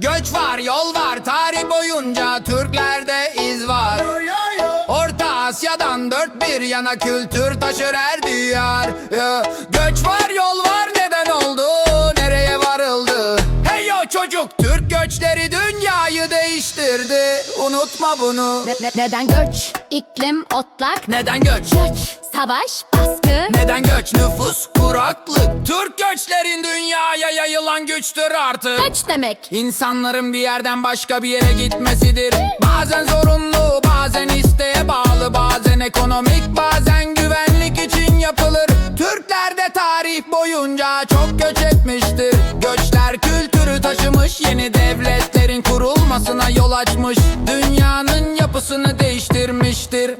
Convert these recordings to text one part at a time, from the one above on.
Göç var yol var tarih boyunca Türklerde iz var. Orta Asya'dan dört bir yana kültür taşır her diyar. Ya, Göç var yol var neden oldu nereye varıldı? Hey yo çocuk Türk göçleri dünyayı değiştirdi. Unutma bunu. Ne- ne- neden göç? İklim, otlak, Neden göç? göç, savaş, baskı. Neden göç? Nüfus, kuraklık Türk göçlerin dünyaya yayılan güçtür artık Göç demek. İnsanların bir yerden başka bir yere gitmesidir Bazen zorunlu, bazen isteğe bağlı Bazen ekonomik, bazen güvenlik için yapılır Türkler de tarih boyunca çok göç etmiştir Göçler kültürü taşımış Yeni devletlerin kurulmasına yol açmış Dünyanın yapısını değiştirmiştir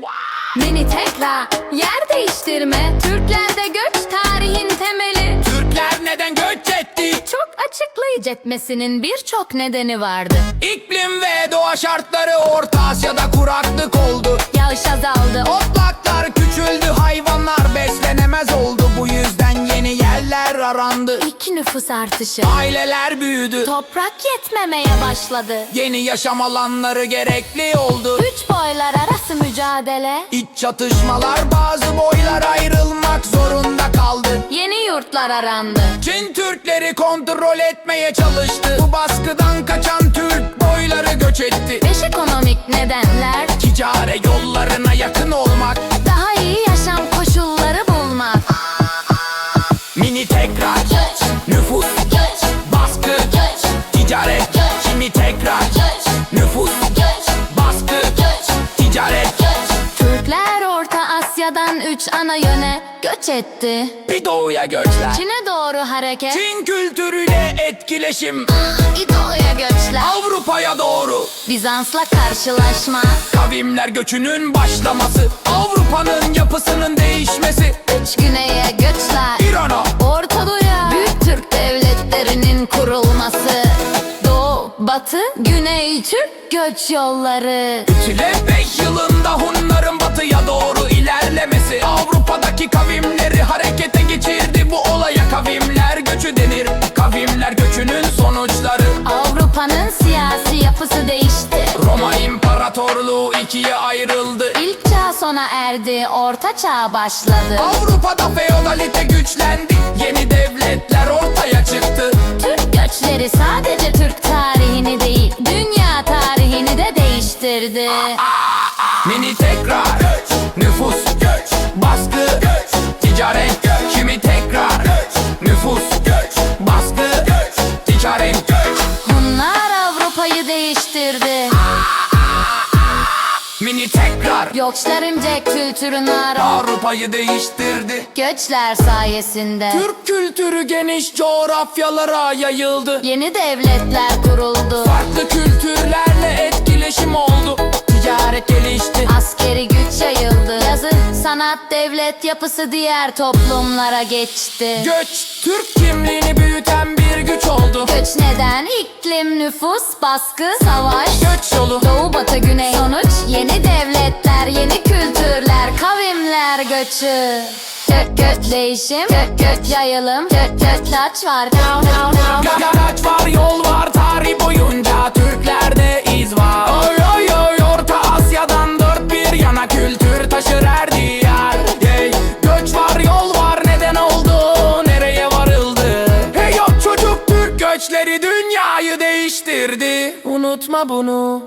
Mini tekla, yer değiştirme. Türklerde göç tarihin temeli. Türkler neden göç etti? Çok açıklayıcı etmesinin birçok nedeni vardı. İklim ve doğa şartları Orta Asya'da kuraklık oldu Yağış azaldı, Otlaklar küçüldü hayvanlar beslenemez oldu Bu yüzden yeni yerler arandı iki nüfus artışı. Aileler büyüdü Toprak yetmemeye başladı. Yeni yaşam alanları gerekli oldu Üç boylar arası mücadele. İç çatışmalar bazı boylar ayrılmak zorunda kaldı Yeni yurtlar arandı. Çin Türkleri kontrol etmeye çalıştı Bu baskıdan kaçan Türk boyları göç etti Beş ekonomik nedenler. Ticare yollarına yakın olmak Asya'dan üç ana yöne göç etti. Bir doğuya göçler Çin'e doğru hareket. Çin kültürüyle etkileşim İdo'ya göçler. Avrupa'ya doğru Bizans'la karşılaşma. Kavimler göçünün başlaması Avrupa'nın yapısının değişmesi Batı, Güney Türk göç yolları. Ütüle 5 yılında Hunların batıya doğru ilerlemesi Avrupa'daki kavimleri harekete geçirdi Bu olaya kavimler göçü denir Kavimler göçünün sonuçları Avrupa'nın siyasi yapısı değişti. Roma İmparatorluğu ikiye ayrıldı İlk çağ sona erdi, orta çağ başladı. Avrupa'da feodalite güçlendi değiştirdi. Mini tekrar Nüfus göç Baskı göç Ticaret göç Kimi tekrar Nüfus göç Baskı göç Ticaret göç Hunlar Avrupa'yı değiştirdi. Mini tekrar Göçlerimce kültürünü ara. Avrupa'yı değiştirdi Göçler sayesinde Türk kültürü geniş coğrafyalara yayıldı yeni devletler kuruldu. Farklı kültürlerle etkileşim oldu. Ticaret gelişti. Askeri güç yayıldı. Yazı, sanat, devlet yapısı diğer toplumlara geçti. Göç Türk kimliğini büyüten bir güç oldu. Göç neden? İklim, nüfus, baskı, savaş. Göç yolu. Doğu, batı, güney. Sonuç Yeni devletler, yeni kültürler, kavimler göçü. Gök gök değişim, gök gök yayılım. Gök gök taç var. Down Araç var yol var değiştirdi. Unutma bunu